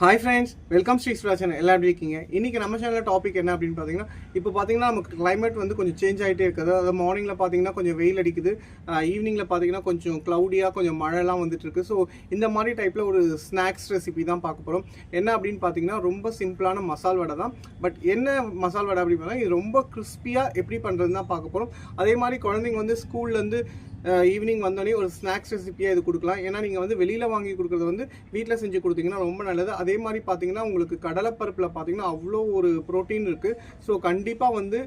Hi friends welcome Sri Surajan எல்லாம் எப்படி இருக்கீங்க? இன்னைக்கு நம்ம சேனல் டாபிக் என்ன அப்படின்னு பார்த்தீங்கன்னா இப்போ பார்த்தீங்கன்னா நமக்கு கிளைமேட் வந்து கொஞ்சம் சேஞ்ச் ஆகிட்டே இருக்குது. அதாவது மார்னிங்கில் பார்த்தீங்கன்னா கொஞ்சம் வெயில் அடிக்குது. ஈவினிங்கில் பார்த்தீங்கன்னா கொஞ்சம் க்ளவுடியாக கொஞ்சம் மழைலாம் வந்துட்டு இருக்கு. ஸோ இந்த மாதிரி டைப்பில் ஒரு ஸ்நாக்ஸ் ரெசிபி தான் பார்க்க போகிறோம் என்ன அப்படின்னு பார்த்தீங்கன்னா ரொம்ப சிம்பிளான மசால் வடை தான். பட் என்ன மசால் வடை அப்படின்னு பார்த்தீங்கன்னா இது ரொம்ப கிறிஸ்பியாக எப்படி பண்ணுறதுன்னு தான் பார்க்க போகிறோம் அதே மாதிரி குழந்தைங்க வந்து ஸ்கூல்லேருந்து ஈவினிங் வந்தோடனே ஒரு ஸ்நாக்ஸ் ரெசிபியாக இது கொடுக்கலாம். ஏன்னா நீங்கள் வந்து வெளியில் வாங்கி கொடுக்குறது வந்து வீட்டில் செஞ்சு கொடுத்தீங்கன்னா ரொம்ப நல்லது. அதே மாதிரி பார்த்தீங்கன்னா உங்களுக்கு கடலைப்பருப்பில் பார்த்தீங்கன்னா அவ்வளோ ஒரு ப்ரோட்டீன் இருக்குது ஸோ கண்டிப்பாக வந்து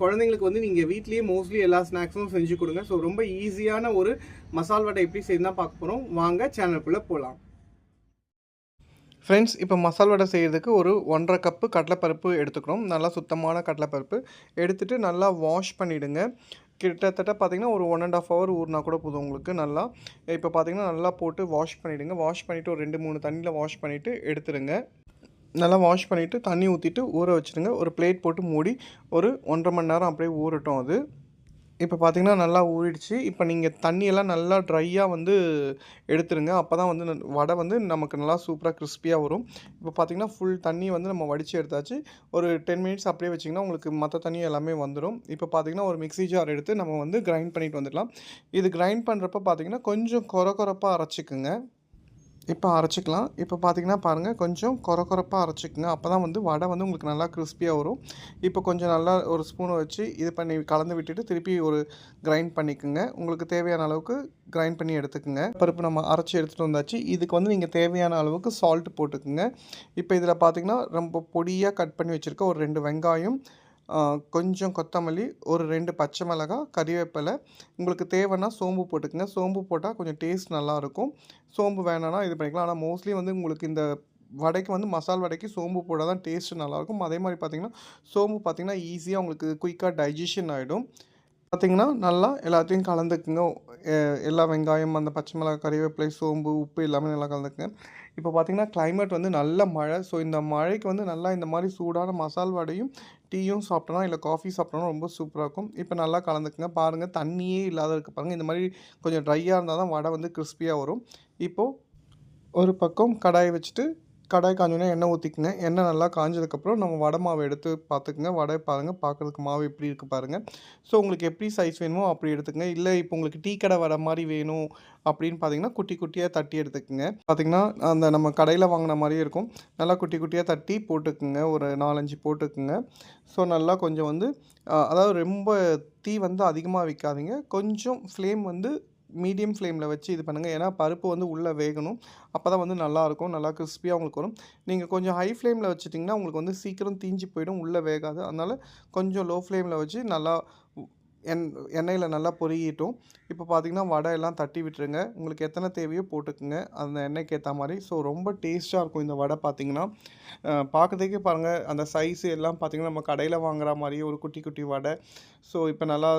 குழந்தைங்களுக்கு வந்து நீங்கள் வீட்லேயே மோஸ்ட்லி எல்லா ஸ்நாக்ஸும் செஞ்சு கொடுங்க. ஸோ ரொம்ப ஈஸியான ஒரு மசால் வடை எப்படி செய்யுதுன்னா பார்க்க போகிறோம் வாங்க சேனலுக்குள்ளே போகலாம் ஃப்ரெண்ட்ஸ் இப்போ மசால் வடை செய்கிறதுக்கு ஒரு ஒன்றரை கப்பு கடலைப்பருப்பு எடுத்துக்கிறோம். நல்லா சுத்தமான கடலைப்பருப்பு எடுத்துகிட்டு நல்லா வாஷ் பண்ணிவிடுங்க கிட்டத்தட்ட பார்த்தீங்கன்னா ஒரு ஒன் அண்ட் ஆஃப் ஹவர் ஊறினா கூட போதும் உங்களுக்கு நல்லா. இப்போ பார்த்திங்கன்னா நல்லா போட்டு வாஷ் பண்ணிவிடுங்க வாஷ் பண்ணிவிட்டு ஒரு ரெண்டு மூணு தண்ணியில் வாஷ் பண்ணிவிட்டு எடுத்துருங்க நல்லா வாஷ் பண்ணிவிட்டு தண்ணி ஊற்றிட்டு ஊற வச்சுருங்க ஒரு பிளேட் போட்டு மூடி ஒரு ஒன்றரை மணி நேரம் அப்படியே ஊறட்டும் அது. இப்போ பார்த்தீங்கன்னா நல்லா ஊறிடுச்சு. இப்போ நீங்கள் தண்ணியெல்லாம் நல்லா ட்ரையாக வந்து எடுத்துருங்க. அப்போ தான் வந்து ந- வடை வந்து நமக்கு நல்லா சூப்பராக கிறிஸ்பியாக வரும். இப்போ பார்த்தீங்கன்னா ஃபுல் தண்ணி வந்து நம்ம வடித்து எடுத்தாச்சு. ஒரு டென் மினிட்ஸ் அப்படியே வச்சிங்கன்னா உங்களுக்கு மற்ற தண்ணி எல்லாமே வந்துடும் இப்போ பார்த்தீங்கன்னா ஒரு மிக்ஸி ஜார் எடுத்து நம்ம வந்து கிரைண்ட் பண்ணிட்டு வந்துடலாம். இது கிரைண்ட் பண்ணுறப்ப பார்த்தீங்கன்னா கொஞ்சம் கொர கொரப்பாக அரைச்சிக்குங்க. இப்போ அரைச்சிக்கலாம். இப்போ பார்த்தீங்கன்னா பாருங்கள் கொஞ்சம் கொர கொரப்பாக அரைச்சிக்கங்க. அப்போ தான் வந்து வடை வந்து உங்களுக்கு நல்லா கிறிஸ்பியாக வரும். இப்போ கொஞ்சம் நல்லா ஒரு ஸ்பூனை வச்சு இது பண்ணி கலந்து விட்டுட்டு திருப்பி ஒரு கிரைண்ட் பண்ணிக்கோங்க. உங்களுக்கு தேவையான அளவுக்கு கிரைண்ட் பண்ணி எடுத்துக்கோங்க. பருப்பு நம்ம அரைச்சி எடுத்துகிட்டு வந்தாச்சு. இதுக்கு வந்து நீங்கள் தேவையான அளவுக்கு சால்ட் போட்டுக்குங்க. இப்போ இதில் பார்த்தீங்கன்னா ரொம்ப பொடியாக கட் பண்ணி வச்சுருக்க ஒரு ரெண்டு வெங்காயம் கொஞ்சம் கொத்தமல்லி ஒரு ரெண்டு பச்சை மிளகா கறிவேப்பிலை. உங்களுக்கு தேவைன்னா சோம்பு போட்டுக்கங்க. சோம்பு போட்டால் கொஞ்சம் டேஸ்ட் நல்லாயிருக்கும். சோம்பு வேணான்னா இது பண்ணிக்கலாம். ஆனால் மோஸ்ட்லி வந்து உங்களுக்கு இந்த வடைக்கு வந்து மசால் வடைக்கு சோம்பு போட்டால் தான் டேஸ்ட்டு நல்லாயிருக்கும். அதே மாதிரி பார்த்தீங்கன்னா சோம்பு பார்த்திங்கன்னா ஈஸியாக உங்களுக்கு குயிக்காக டைஜஷன் ஆகிடும் பார்த்தீங்கன்னா நல்லா எல்லாத்தையும் கலந்துக்குங்க. எல்லா வெங்காயம் அந்த பச்சை மிளகாய் கறிவேப்பிலை சோம்பு உப்பு எல்லாமே நல்லா கலந்துக்குங்க. இப்போ பார்த்தீங்கன்னா கிளைமேட் வந்து நல்ல மழை. ஸோ இந்த மழைக்கு வந்து நல்லா இந்த மாதிரி சூடான மசால் வடையும் டீயும் சாப்பிட்டோன்னா இல்லை காஃபி சாப்பிட்டோன்னா ரொம்ப சூப்பராக இருக்கும். இப்போ நல்லா கலந்துக்குங்க. பாருங்கள் தண்ணியே இல்லாத இருக்க பாருங்கள் இந்த மாதிரி கொஞ்சம் ட்ரையாக இருந்தால் தான் வடை வந்து கிறிஸ்பியாக வரும். இப்போது ஒரு பக்கம் கடாயை வச்சுட்டு கடாய் காஞ்சோடனே எண்ணெய் ஊற்றிக்குங்க எண்ணெய் நல்லா காஞ்சதுக்கப்புறம் நம்ம வடை மாவு எடுத்து பார்த்துக்குங்க. வடை பாருங்கள் பார்க்குறதுக்கு மாவு எப்படி இருக்குது பாருங்கள் ஸோ உங்களுக்கு எப்படி சைஸ் வேணுமோ அப்படி எடுத்துக்கங்க. இல்லை இப்போ உங்களுக்கு டீ கடை வடை மாதிரி வேணும் அப்படின்னு பார்த்தீங்கன்னா குட்டி குட்டியாக தட்டி எடுத்துக்கோங்க. பார்த்திங்கன்னா அந்த நம்ம கடையில் வாங்கின மாதிரியே இருக்கும். நல்லா குட்டி குட்டியாக தட்டி போட்டுக்குங்க. ஒரு நாலஞ்சு போட்டுக்குங்க. ஸோ நல்லா கொஞ்சம் வந்து அதாவது ரொம்ப தீ வந்து அதிகமாக வைக்காதீங்க. கொஞ்சம் ஃப்ளேம் வந்து மீடியம் ஃப்ளேமில் வச்சு இது பண்ணுங்கள் ஏன்னா பருப்பு வந்து உள்ளே வேகணும். அப்போ தான் வந்து நல்லாயிருக்கும் நல்லா கிறிஸ்பியாக உங்களுக்கு வரும். நீங்கள் கொஞ்சம் ஹை ஃப்ளேமில் வச்சுட்டிங்கன்னா உங்களுக்கு வந்து சீக்கிரம் தீஞ்சு போயிடும். உள்ளே வேகாது. அதனால் கொஞ்சம் லோ ஃப்ளேமில் வச்சு நல்லா எண் எண்ணெயில் நல்லா பொரியட்டும் இப்போ பார்த்தீங்கன்னா வடை எல்லாம் தட்டி விட்டுருங்க. உங்களுக்கு எத்தனை தேவையோ போட்டுக்குங்க. அந்த எண்ணெய்க்கு ஏற்ற மாதிரி. ஸோ ரொம்ப டேஸ்ட்டாக இருக்கும் இந்த வடை பார்த்திங்கன்னா பார்க்குறதுக்கே பார்க்கறதுக்கே பாருங்கள் அந்த சைஸு எல்லாம் பார்த்தீங்கன்னா நம்ம கடையில் வாங்குற மாதிரியே ஒரு குட்டி குட்டி வடை. ஸோ இப்போ நல்லா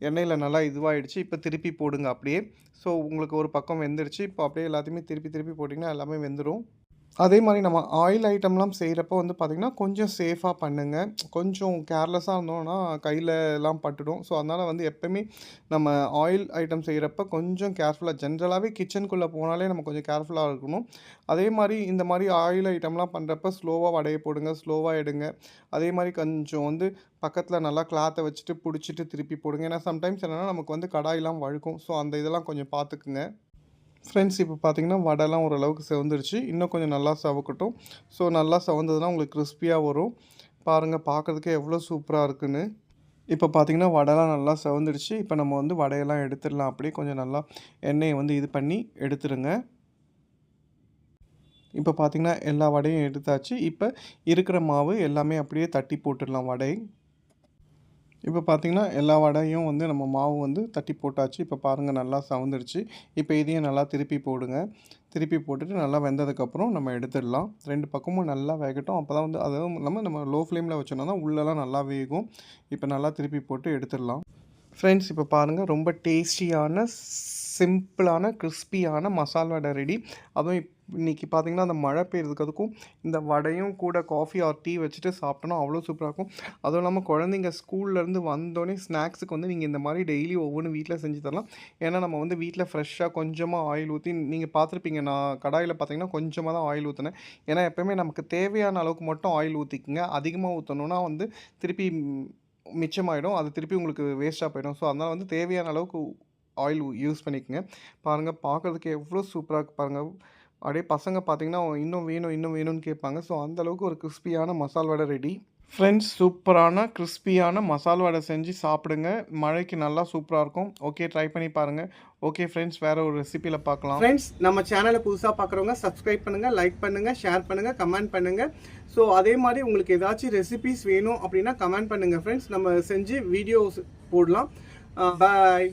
எண்ணெயில் நல்லா இதுவாகிடுச்சு இப்போ திருப்பி போடுங்க அப்படியே. ஸோ உங்களுக்கு ஒரு பக்கம் வெந்துடுச்சு இப்போ அப்படியே எல்லாத்தையுமே திருப்பி திருப்பி போட்டிங்கன்னா எல்லாமே வெந்துடும் அதே மாதிரி நம்ம ஆயில் ஐட்டம்லாம் செய்கிறப்போ வந்து பார்த்திங்கன்னா கொஞ்சம் சேஃபாக பண்ணுங்கள் கொஞ்சம் கேர்லெஸ்ஸாக இருந்தோம்னா கையில் எல்லாம் பட்டுடும். ஸோ அதனால் வந்து எப்போயுமே நம்ம ஆயில் ஐட்டம் செய்கிறப்ப கொஞ்சம் கேர்ஃபுல்லாக ஜென்ரலாகவே கிச்சனுக்குள்ளே போனாலே நம்ம கொஞ்சம் கேர்ஃபுல்லாக இருக்கணும். அதே மாதிரி இந்த மாதிரி ஆயில் ஐட்டம்லாம் பண்ணுறப்ப ஸ்லோவாக வடையை போடுங்க ஸ்லோவாக எடுங்க. அதே மாதிரி கொஞ்சம் வந்து பக்கத்தில் நல்லா கிளாத்தை வச்சுட்டு பிடிச்சிட்டு திருப்பி போடுங்க. ஏன்னா சம்டைம்ஸ் என்னென்னா நமக்கு வந்து கடாயெல்லாம் வழுக்கும். ஸோ அந்த இதெல்லாம் கொஞ்சம் பார்த்துக்குங்க ஃப்ரெண்ட்ஸ் இப்போ பார்த்தீங்கன்னா வடைலாம் ஓரளவுக்கு செவந்துருச்சு. இன்னும் கொஞ்சம் நல்லா செவக்கட்டும். ஸோ நல்லா செவந்ததுன்னா உங்களுக்கு கிறிஸ்பியாக வரும். பாருங்கள் பார்க்குறதுக்கே எவ்வளோ சூப்பராக இருக்குன்னு. இப்போ பார்த்தீங்கன்னா வடைலாம் நல்லா செவந்துடுச்சு இப்போ நம்ம வந்து வடையெல்லாம் எடுத்துடலாம். அப்படியே கொஞ்சம் நல்லா எண்ணெயை வந்து இது பண்ணி எடுத்துருங்க இப்போ பார்த்திங்கன்னா எல்லா வடையும் எடுத்தாச்சு. இப்போ இருக்கிற மாவு எல்லாமே அப்படியே தட்டி போட்டுடலாம் வடை இப்போ பார்த்தீங்கன்னா எல்லா வடையும் வந்து நம்ம மாவு வந்து தட்டி போட்டாச்சு. இப்போ பாருங்கள் நல்லா சவந்துடுச்சு. இப்போ இதையும் நல்லா திருப்பி போடுங்க. திருப்பி போட்டுட்டு நல்லா வெந்ததுக்கப்புறம் நம்ம எடுத்துடலாம். ரெண்டு பக்கமும் நல்லா வேகட்டும். அப்போ தான் வந்து அதுவும் இல்லாமல் நம்ம லோ ஃப்ளேமில் வச்சோம்னா தான் உள்ளெல்லாம் நல்லா வேகும். இப்போ நல்லா திருப்பி போட்டு எடுத்துடலாம். ஃப்ரெண்ட்ஸ் இப்போ பாருங்கள் ரொம்ப டேஸ்டியான சிம்பிளான கிறிஸ்பியான மசால் வடை ரெடி அதுவும் இன்றைக்கி பார்த்தீங்கன்னா அந்த மழை பெய்யறதுக்கு அதுக்கும் இந்த வடையும் கூட காஃபி ஆர் டீ வச்சுட்டு சாப்பிட்டோன்னா அவ்வளோ சூப்பராக இருக்கும். அதுவும் இல்லாமல் குழந்தைங்க ஸ்கூல்லேருந்து வந்தோடனே ஸ்நாக்ஸுக்கு வந்து நீங்கள் இந்த மாதிரி டெய்லி ஒவ்வொன்றும் வீட்டில் செஞ்சு தரலாம். ஏன்னா நம்ம வந்து வீட்டில் ஃப்ரெஷ்ஷாக கொஞ்சமாக ஆயில் ஊற்றி நீங்கள் பார்த்துருப்பீங்க நான் கடாயில் பார்த்தீங்கன்னா கொஞ்சமாக தான் ஆயில் ஊற்றினேன் ஏன்னா எப்போயுமே நமக்கு தேவையான அளவுக்கு மட்டும் ஆயில் ஊற்றிக்குங்க அதிகமாக ஊற்றணுன்னா வந்து திருப்பி மிச்சமாயிடும். அது திருப்பி உங்களுக்கு வேஸ்ட்டாக போயிடும். ஸோ அதனால் வந்து தேவையான அளவுக்கு ஆயில் யூஸ் பண்ணிக்கோங்க. பாருங்கள் பார்க்குறதுக்கு எவ்வளோ சூப்பராக பாருங்கள் அப்படியே பசங்க பார்த்தீங்கன்னா இன்னும் வேணும் இன்னும் வேணும்னு கேட்பாங்க. ஸோ அந்த அளவுக்கு ஒரு கிறிஸ்பியான மசால் வடை ரெடி ஃப்ரெண்ட்ஸ் சூப்பரான கிறிஸ்பியான மசால் வடை செஞ்சு சாப்பிடுங்க. மழைக்கு நல்லா சூப்பராக இருக்கும். ஓகே ட்ரை பண்ணி பாருங்கள் ஓகே ஃப்ரெண்ட்ஸ் வேற ஒரு ரெசிபியில் பார்க்கலாம். ஃப்ரெண்ட்ஸ் நம்ம சேனலை புதுசாக பார்க்குறவங்க சப்ஸ்கிரைப் பண்ணுங்கள் லைக் பண்ணுங்கள் ஷேர் பண்ணுங்கள் கமெண்ட் பண்ணுங்கள் ஸோ அதே மாதிரி உங்களுக்கு ஏதாச்சும் ரெசிபிஸ் வேணும் அப்படின்னா கமெண்ட் பண்ணுங்கள் ஃப்ரெண்ட்ஸ் நம்ம செஞ்சு வீடியோஸ் போடலாம். பாய்